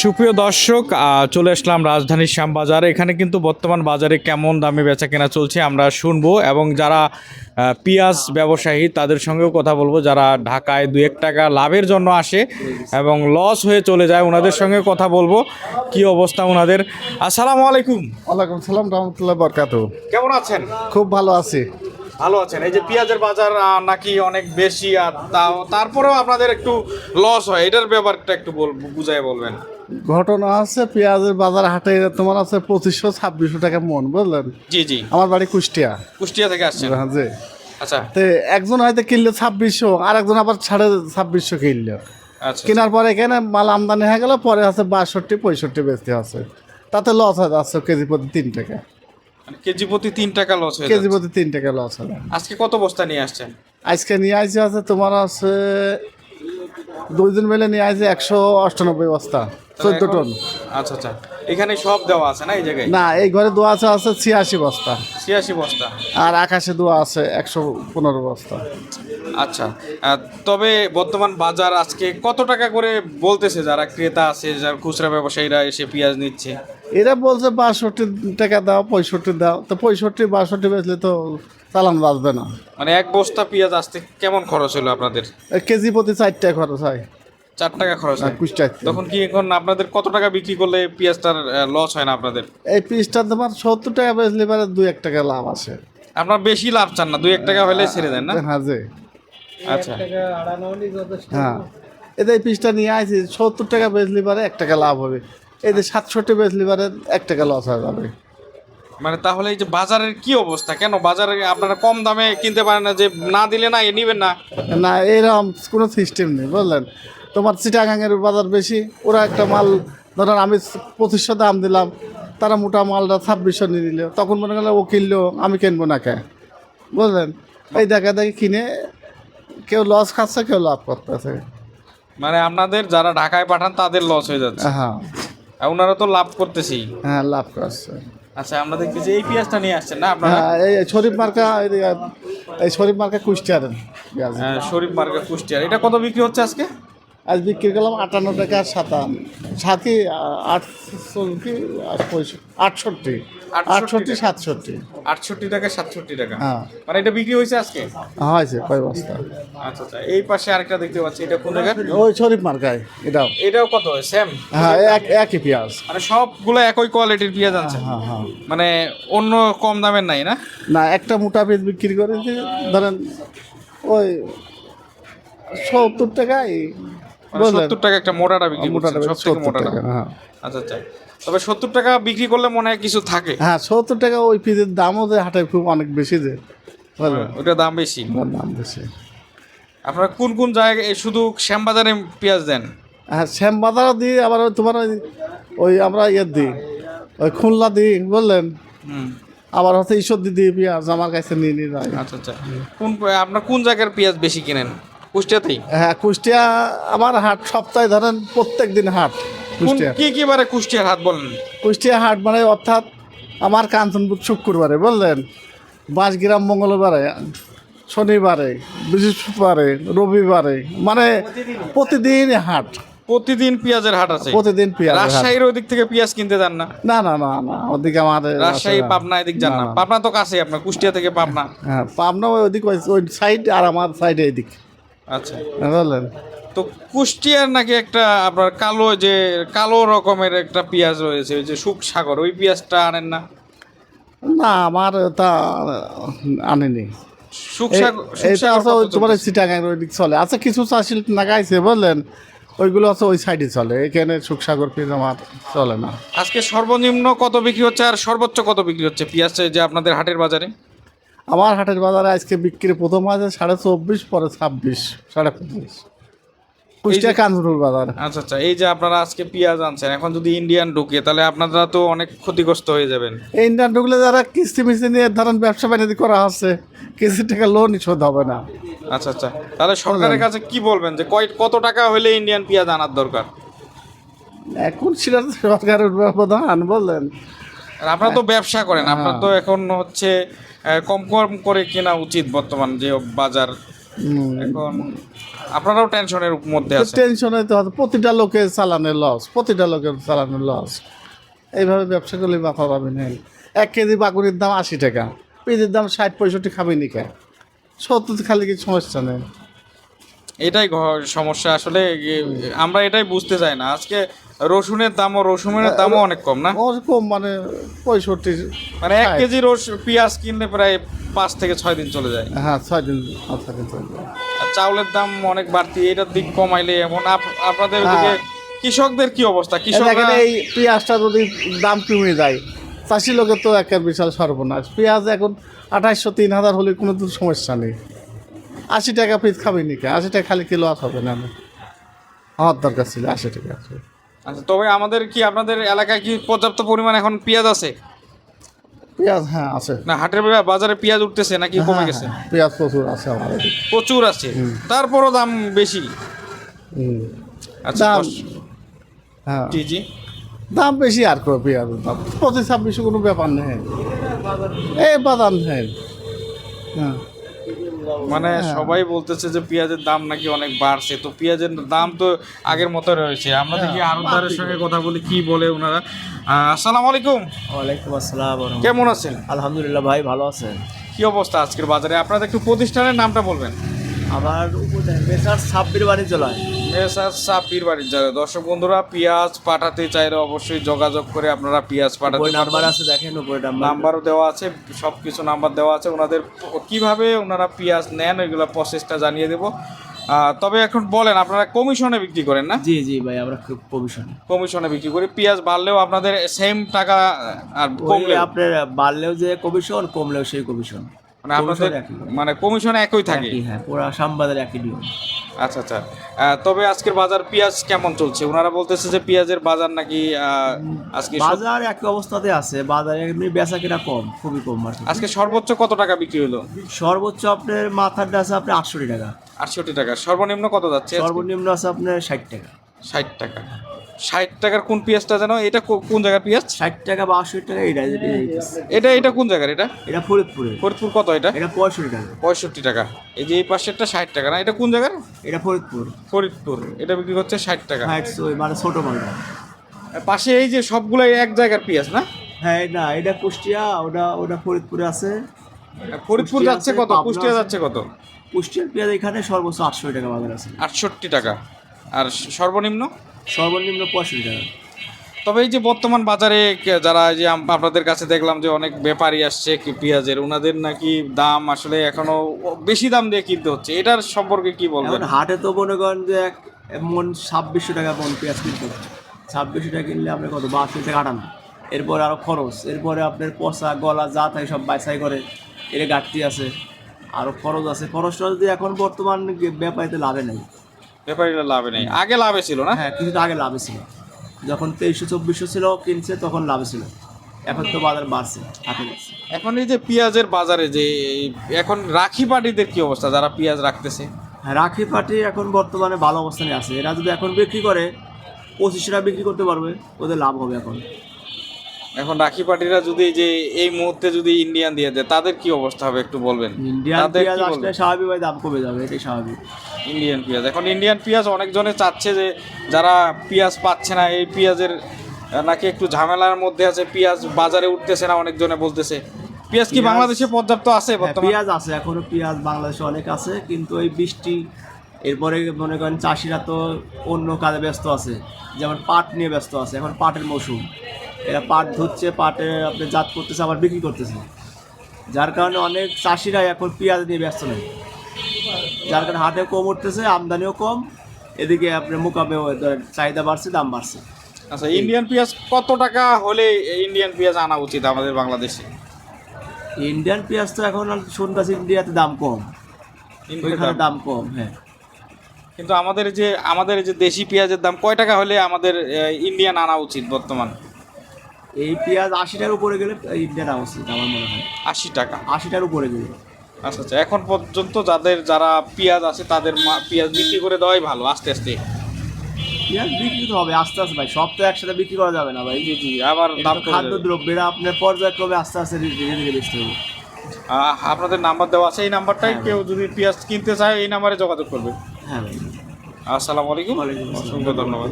সুপ্রিয় দর্শক চলে আসলাম রাজধানীর শ্যামবাজার। এখানে কিন্তু বর্তমান বাজারে কেমন দামে বেচা কেনা চলছে আমরা শুনব এবং যারা পেঁয়াজ ব্যবসায়ী তাদের সঙ্গেও কথা বলব। যারা ঢাকায় দু এক টাকা লাভের জন্য আসে এবং লস হয়ে চলে যায় ওনাদের সঙ্গে কথা বলব। কি অবস্থা ওনাদের আসসালামু আলাইকুম। ওয়ালাইকুম সালাম রহমতুল্লাহ বরকাত কেমন আছেন? খুব ভালো আছি। ভালো আছেন। এই যে পেঁয়াজের বাজার নাকি অনেক বেশি আর তাও তারপরেও আপনাদের একটু লস হয়। এটার ব্যাপারটা একটু বল বুঝাই বলবেন। ঘটনা আছে পেঁয়াজের বাজার হাটে তোমার আছে পঁচিশশো ছাব্বিশশো টাকা মন বুঝলেন? জি জি। আমার বাড়ি কুষ্টিয়া। কুষ্টিয়া থেকে আসছেন? হ্যাঁ জি। আচ্ছা। তো একজন হয়তো কিনলো ছাব্বিশশো আর একজন আবার সাড়ে ছাব্বিশশো কিনলো। আচ্ছা। কেনার পরে এখানে মাল আমদানি হয়ে গেল পরে আছে বাষট্টি পঁয়ষট্টি বেচতে আছে। তাতে লস হয়ে যাচ্ছে কেজি প্রতি তিন টাকা। কেজি প্রতি তিন টাকা লস হয়ে কেজি প্রতি তিন টাকা লস হবে। আজকে কত বস্তা নিয়ে আসছেন? আজকে নিয়ে আসছে আছে তোমার আছে দুই দিন মিলে নিয়ে আসছে একশো অষ্টানব্বই বস্তা চোদ্দ টন। আচ্ছা আচ্ছা। এখানে সব দেওয়া আছে না এই জায়গায়? না এই ঘরে দোয়া আছে আছে ছিয়াশি বস্তা। ছিয়াশি বস্তা। আর আকাশে দোয়া আছে একশো পনেরো বস্তা। আচ্ছা তবে বর্তমান বাজার আজকে কত টাকা করে বলতেছে যারা ক্রেতা আছে যারা খুচরা ব্যবসায়ীরা এসে পেঁয়াজ নিচ্ছে? এরা বলছে বাষট্টি টাকা দাও পঁয়ষট্টি দাও। তো পঁয়ষট্টি বাষট্টি বেচলে তো চালান বাঁচবে না। মানে এক বস্তা পেঁয়াজ আসতে কেমন খরচ হলো আপনাদের? কেজি প্রতি চার টাকা খরচ হয়। চার টাকা খরচ হয়। কুষ্টায় তখন কি এখন আপনাদের কত টাকা বিক্রি করলে পেঁয়াজটার লস হয় না আপনাদের? এই পিসটা তোমার সত্তর টাকা বেচলে পারে দুই এক টাকা লাভ আছে। আপনার বেশি লাভ চান না দুই এক টাকা হলে ছেড়ে দেন না? হ্যাঁ যে আচ্ছা। হ্যাঁ। এই পিসটা নিয়ে আসি সত্তর টাকা বেচলে পারে এক টাকা লাভ হবে। যে সাতষট্টি বেচলে পারে এক টাকা লস হয়ে যাবে। মানে তাহলে এই যে বাজারের কি অবস্থা? কেন বাজারে আপনারা কম দামে কিনতে পারেন না যে না দিলে না এ নিবেন না? না এরকম কোনো সিস্টেম নেই বুঝলেন? তোমার চিটাগাঙের বাজার বেশি ওরা একটা মাল ধরেন আমি পঁচিশশো দাম দিলাম তারা মোটা মালটা ছাব্বিশশো নিয়ে দিল তখন মনে গেল ও কিনলো আমি কিনবো না কে? বুঝলেন? এই দেখা দেখি কিনে কেউ লস খাচ্ছে কেউ লাভ করতেছে। মানে আপনাদের যারা ঢাকায় পাঠান তাদের লস হয়ে যাচ্ছে। হ্যাঁ। ওনারা তো লাভ করতেছি হ্যাঁ লাভ করছে। আচ্ছা আমরা দেখতেছি এই পেঁয়াজটা নিয়ে আসছেন না আপনারা? হ্যাঁ এই শরীফ মার্কা এই- শরীফ মার্কা কুষ্টিয়ার হ্যাঁ, শরীফ মার্কেট কুষ্টিয়ার। এটা কত বিক্রি হচ্ছে আজকে? আজ বিক্রি করলাম আটান্ন টাকা কি আর পঁয়ষ- আটষট্টি। আটষট্টি সাতষট্টি। আটষট্টি টাকা সাতষট্টি টাকা। হ্যাঁ। মানে এটা বিক্রি হয়েছে আজকে? হয়েছে কয় বস্তা? আচ্ছা আচ্ছা এই পাশে আরেকটা দেখতে পাচ্ছি এটা কোন জায়গায় ওই শরীফ মার্কায় এটাও। এটাও কত? সেম হ্যাঁ এক একই পেঁয়াজ। মানে সবগুলো একই কোয়ালিটির পেঁয়াজ হ্যাঁ হ্যাঁ। মানে অন্য কম দামের নাই না? না একটা মোটা পেঁয়াজ বিক্রি করেছি ধরেন ওই সত্তর টাকায় সত্তর টাকা একটা মোটাটা বিক্রি মোটাটা করছেন সব মোটাটা হ্যাঁ। আচ্ছা আচ্ছা। তবে সত্তর টাকা বিক্রি করলে মনে হয় কিছু থাকে। হ্যাঁ সত্তর টাকা ওই পেঁয়াজের দামও যে হাটে খুব অনেক বেশি যে বুঝলেন ওটা দাম বেশি। দাম বেশি। আপনারা কোন কোন জায়গায় শুধু শ্যামবাজারে পেঁয়াজ দেন? হ্যাঁ শ্যাম বাজারও দিই আবার তোমার ওই আমরা ইয়ে দিই ওই খুলনা দিই বুঝলেন হুম। আবার হচ্ছে ঈশ্বর দিদি পেঁয়াজ আমার কাছে নিয়ে নিয়ে যায়। আচ্ছা আচ্ছা। কোন আপনার কোন জায়গার পেঁয়াজ বেশি কিনেন? কুষ্টিয়াতেই? হ্যাঁ কুষ্টিয়া আমার হাট সপ্তাহে ধরেন প্রত্যেক দিন হাট কুষ্টিয়া কি কি বারে কুষ্টিয়ার হাত বলেন? কুষ্টিয়া হাট মানে অর্থাৎ আমার কাঞ্চনপুর শুক্রবারে বুঝলেন? বাঁশগ্রাম মঙ্গলবারে শনিবারে বৃহস্পতিবারে রবিবারে মানে প্রতিদিন হাট। প্রতিদিন পেঁয়াজের হাট আছে? প্রতিদিন পেঁয়াজ হাট। রাজশাহীর ওদিক থেকে পেঁয়াজ কিনতে যান না? না না না না ওদিকে আমার রাজশাহী পাবনা এদিক যান না। পাবনা তো কাছে আপনার কুষ্টিয়া থেকে পাবনা। হ্যাঁ পাবনা ওই ওই ওই সাইড আর আমার সাইডে এদিক। আচ্ছা। বুঝলেন তো কুষ্টিয়ার নাকি একটা আপনার কালো যে কালো রকমের একটা পেঁয়াজ রয়েছে ওই যে সুখ সাগর ওই পেঁয়াজটা আনেন না? না আমার তা আনেনি। এটা আছে ওই তোমার? চিটাগাং ওই দিক চলে। আচ্ছা কিছু চাষি বুঝলেন? ওইগুলো আছে ওই সাইডে চলে। এখানে সুখসাগর পেঁয়াজ আমার চলে না। আজকে সর্বনিম্ন কত বিক্রি হচ্ছে আর সর্বোচ্চ কত বিক্রি হচ্ছে পেঁয়াজ যে আপনাদের হাটের বাজারে? আমার হাটের বাজারে আজকে বিক্রি প্রথম আছে সাড়ে চব্বিশ পরে ছাব্বিশ সাড়ে পঁচিশ। কুষ্টিয়া কাঞ্চনপুর বাজার। আচ্ছা আচ্ছা এই যে আপনারা আজকে পেঁয়াজ আনছেন এখন যদি ইন্ডিয়ান ঢুকে তাহলে আপনারা তো অনেক ক্ষতিগ্রস্ত হয়ে যাবেন। এই ইন্ডিয়ান ঢুকলে যারা কিস্তি মিস্তি নিয়ে ধরেন ব্যবসা বাণিজ্য করা হচ্ছে কিস্তি টাকা লোন শোধ হবে না। আচ্ছা আচ্ছা তাহলে সরকারের কাছে কি বলবেন যে কয় কত টাকা হলে ইন্ডিয়ান পেঁয়াজ আনার দরকার? এখন সেটা তো সরকারের ব্যবধান বললেন আর আপনারা তো ব্যবসা করেন আপনার তো এখন হচ্ছে কম কম করে কেনা উচিত বর্তমান যে বাজার। এখন আপনারাও টেনশনের মধ্যে আছেন? টেনশনে তো প্রতিটা লোকের চালানের লস প্রতিটা লোকের চালানের লস। এইভাবে ব্যবসা করলে মাথা পাবে না। এক কেজি বাগুনির দাম আশি টাকা পেঁয়াজের দাম ষাট পঁয়ষট্টি খাবেনি কে? সত্তর খালি কিছু সমস্যা নেই। এটাই সমস্যা। আসলে আমরা এটাই বুঝতে চাই না। আজকে রসুনের দামও রসুনের দামও অনেক কম না? কম মানে পঁয়ষট্টি মানে এক কেজি রস পেঁয়াজ কিনলে প্রায় পাঁচ থেকে ছয় দিন চলে যায়। হ্যাঁ ছয় দিন। আর চাউলের দাম অনেক বাড়তি এটার দিক কমাইলে এমন। আপ- আপনাদের হ্যাঁ। ওদিকে কৃষকদের কি অবস্থা? এই কৃষকরা এই পেঁয়াজটা যদি দাম কমে যায় চাষি লোকের তো একের বিশাল সর্বনাশ। পেঁয়াজ এখন আঠাইশশো তিন হাজার হলে কোনো তো সমস্যা নেই। আশি টাকা পিস খাবে নাকি? আশি টাকা খালি কিলো আর হবে না। আমার দরকার ছিল আশি টাকা। আচ্ছা তবে আমাদের কি আপনাদের এলাকায় কি পর্যাপ্ত পরিমাণ এখন পেঁয়াজ আছে? পেঁয়াজ হ্যাঁ আছে। না হাটের বাজারে পেঁয়াজ উঠতেছে নাকি কমে হ্যাঁ, গেছে? হ্যাঁ, পেঁয়াজ প্রচুর আছে আমার এদিকে। প্রচুর আছে। তারপরও দাম বেশি। আচ্ছা হ্যাঁ। জি জি। দাম বেশি আর করে পেঁয়াজের দাম পঁচিশ ছাব্বিশে কোনো ব্যাপার নেই। এই বাদাম নেই। হ্যাঁ। মানে সবাই বলতেছে যে পেঁয়াজের দাম নাকি অনেক বাড়ছে। তো পেঁয়াজের দাম তো আগের মতো রয়েছে। আমরা দেখি আরবদারের সঙ্গে কথা বলি কি বলে ওনারা। আসসালাম আসসালামু আলাইকুম। ওয়ালাইকুম আসসালাম কেমন আছেন? আলহামদুলিল্লাহ ভাই ভালো আছেন। কি অবস্থা আজকের বাজারে? আপনাদের একটু প্রতিষ্ঠানের নামটা বলবেন। আমার মেসার ছাব্বির বাণিজ্যালয় মেসার বাড়ির যারা দর্শক বন্ধুরা পেঁয়াজ পাঠাতে চাইলে অবশ্যই যোগাযোগ করে আপনারা পেঁয়াজ পাঠাতে নাম্বার আছে দেখেন উপরে নাম্বারও দেওয়া আছে সব কিছু নাম্বার দেওয়া আছে। ওনাদের কীভাবে ওনারা পেঁয়াজ নেন ওইগুলো প্রসেসটা জানিয়ে দেবো। তবে এখন বলেন আপনারা কমিশনে বিক্রি করেন না? জি জি ভাই আমরা খুব কমিশন কমিশনে বিক্রি করি। পেঁয়াজ বাড়লেও আপনাদের সেম টাকা আর কমলে আপনার বাড়লেও যে কমিশন কমলেও সেই কমিশন মানে আপনাদের মানে কমিশন একই থাকে। হ্যাঁ পুরো আসামবাদের একই নিয়ম। আচ্ছা আচ্ছা। তবে আজকের বাজার পেঁয়াজ কেমন চলছে? ওনারা বলতেছে যে পেঁয়াজের বাজার নাকি আজকে বাজার একই অবস্থাতে আছে বাজারে এমনি বেচা কিনা কম খুবই কম আজকে সর্বোচ্চ কত টাকা বিক্রি হলো? সর্বোচ্চ আপনার মাথারটা আছে আপনার আটষট্টি টাকা। আটষট্টি টাকা। সর্বনিম্ন কত যাচ্ছে সর্বনিম্ন আছে আপনার ষাট টাকা। ষাট টাকা। ষাট টাকার কোন পেঁয়াজটা জানো এটা কোন জায়গার পেঁয়াজ? ষাট টাকা বা আটষট্টি টাকা এটা এটা। এটা এটা কোন জায়গার এটা? এটা ফরিদপুরে ফরিদপুর কত এটা? এটা পঁয়ষট্টি টাকা। পঁয়ষট্টি টাকা। এই যে এই পাশেরটা ষাট টাকা না? এটা কোন জায়গার? এটা ফরিদপুর। ফরিদপুর। এটা বিক্রি হচ্ছে ষাট টাকা। হ্যাঁ মানে ছোট মালটা। পাশে এই যে সবগুলো এক জায়গার পেঁয়াজ না? হ্যাঁ না এটা কুষ্টিয়া ওটা ওটা ফরিদপুরে আছে। ফরিদপুর যাচ্ছে কত? কুষ্টিয়া যাচ্ছে কত? কুষ্টিয়ার পেঁয়াজ এখানে সর্বোচ্চ আটশো টাকা বাজার আছে। আটষট্টি টাকা। আর সর্বনিম্ন? সর্বনিম্ন পঁয়ষট্টি টাকা। তবে এই যে বর্তমান বাজারে যারা এই যে আপনাদের কাছে দেখলাম যে অনেক ব্যাপারী আসছে কি পেঁয়াজের ওনাদের নাকি দাম আসলে এখনও বেশি দাম দিয়ে কিনতে হচ্ছে। এটার সম্পর্কে কি বলবেন? হাটে তো মনে করেন যে এক মন ছাব্বিশশো টাকা মন পেঁয়াজ কিনতে হচ্ছে ছাব্বিশশো টাকা কিনলে আপনি কত? বাষট্টি থেকে আটান্ন। এরপরে আরও খরচ। এরপরে আপনার পচা গলা যা থাকে সব বাছাই করে। এর ঘাটতি আছে। আরও খরচ আছে। খরচটা যদি এখন বর্তমান ব্যাপারিতে লাভে নেই। ব্যাপারীরা লাভে নেই। আগে লাভে ছিল না? হ্যাঁ কিছুটা আগে লাভে ছিল। যখন তেইশশো চব্বিশশো ছিল কিনছে তখন লাভে ছিল। এখন তো বাজার বাড়ছে হাটে এখন এই যে পেঁয়াজের বাজারে যে এই- এখন রাখি পাটিদের কি অবস্থা? যারা পেঁয়াজ রাখতেছে? হ্যাঁ রাখি পার্টি এখন বর্তমানে ভালো অবস্থানে আছে। এরা যদি এখন বিক্রি করে পঁচিশশো টাকা বিক্রি করতে পারবে ওদের লাভ হবে এখন। এখন রাখি পাটিরা যদি যে এই মুহূর্তে যদি ইন্ডিয়ান দিয়ে দেয় তাদের কি অবস্থা হবে একটু বলবেন? ইন্ডিয়ান পেঁয়াজ আসলে? স্বাভাবিকভাবে দাম কমে যাবে এটাই স্বাভাবিক। ইন্ডিয়ান পেঁয়াজ। এখন ইন্ডিয়ান পেঁয়াজ অনেকজনে চাচ্ছে যে যারা পেঁয়াজ পাচ্ছে না এই পেঁয়াজের নাকি একটু ঝামেলার মধ্যে আছে পেঁয়াজ বাজারে উঠতেছে না অনেকজনে বলতেছে। পেঁয়াজ কি বাংলাদেশে পর্যাপ্ত আছে হ্যাঁ, পেঁয়াজ আছে এখনও পেঁয়াজ বাংলাদেশে অনেক আছে কিন্তু এই বৃষ্টি এরপরে মনে করেন চাষিরা তো অন্য কাজে ব্যস্ত আছে যেমন পাট নিয়ে ব্যস্ত আছে এখন পাটের মৌসুম। এরা পাট ধুচ্ছে পাটে আপনি জাত করতেছে আবার বিক্রি করতেছে। যার কারণে অনেক চাষিরা এখন পেঁয়াজ নিয়ে ব্যস্ত নেই। যার কারণে হাটে কম উঠতেছে আমদানিও কম এদিকে আপনার মোকাবেও চাহিদা বাড়ছে দাম বাড়ছে। আচ্ছা ইন্ডিয়ান পেঁয়াজ কত টাকা হলে ইন্ডিয়ান পেঁয়াজ আনা উচিত আমাদের বাংলাদেশে? ইন্ডিয়ান পেঁয়াজ তো এখন শুনতেছি ইন্ডিয়াতে দাম কম। ওইখানে দাম? কম হ্যাঁ। কিন্তু আমাদের যে আমাদের যে দেশি পেঁয়াজের দাম কয় টাকা হলে আমাদের ইন্ডিয়ান আনা উচিত বর্তমান? এই পেঁয়াজ আশি আশিটার উপরে গেলে আওয়া উচিত আমার মনে হয়। আশি টাকা? আশিটার উপরে গেলে। আচ্ছা আচ্ছা এখন পর্যন্ত যাদের যারা পেঁয়াজ আছে তাদের মা- পেঁয়াজ বিক্রি করে দেওয়াই ভালো আস্তে আস্তে। পেঁয়াজ বিক্রি তো হবে আস্তে আস্তে ভাই সব তো একসাথে বিক্রি করা যাবে না ভাই। জি জি আবার দাম খাদ্য যাবে। দ্রব্য এরা আপনার পর্যায়ক্রমে আস্তে আস্তে ধীরে ধীরে বেচতে হবে। আপনাদের নাম্বার দেওয়া আছে এই নাম্বারটাই কেউ যদি পেঁয়াজ কিনতে চায় এই নাম্বারে যোগাযোগ করবে হ্যাঁ ভাই। আসসালামু আলাইকুম। অসংখ্য ধন্যবাদ।